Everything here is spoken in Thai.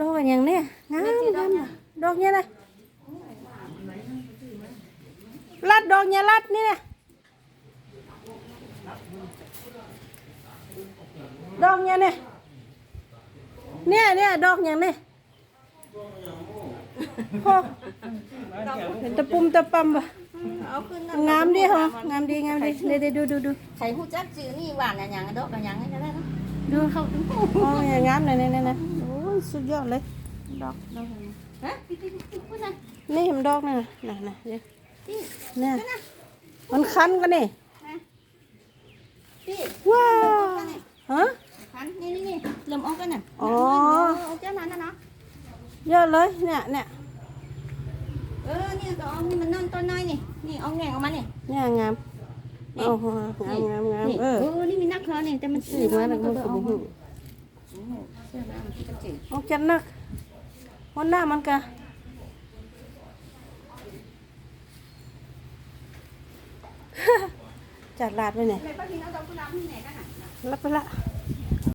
ดอกอย่างเนี้ยงามงามอะดอกเนี้ยนะลัดดอกเนี้ยลัดนี่นะดอกเนี้ยเนี่ยเนี่ยเนี่ยดอกอย่างเนี้ยโอ้เห็นตะปุ่มตะปั๊มปะเอาขึ้นงามดีเหรองามดีงามดีเดี๋ยวเดี๋ยวดูดูดูใส่หูจักจื้อนี่หวานอะหยังอะดอกอะหยังก็ได้เนาะดูเข้าถึงหูอ๋ออย่างงามเลยเนี่ยเนี่ยเนี่ยโอ้ย สุดยอดเลย ดอกดอกฮะพี่พี่พี่พูดนะนี่เห็นดอกนี่นะน่ะน่ะเดี๋ยวพี่เนี่ยมันคันกันนี่พี่ว้าวฮะคันนี่นี่นี่เริ่มออกกันน่ะอ๋อเอาเจ้านั้นนะเนาะเยอะเลยเนี่ยเนี่ยเออนี่ก็เอานี่มันนอนต้นน้อยนี่นี่เอาแง่งออกมานี่เนี่ยงามโอ้โหงามงามงามนี่เออเออนี่มีนักเคอนี่แต่มันสีมาแล้วมันก็บุ้งเสื้อน้ำมันที่กระจิ ออกจัดนักวันหน้ามันกะจัดลาดไว้ไหนแม่ป้าพี่เอาดอกกุหลาบที่ไหนกันน่ะรับไปละ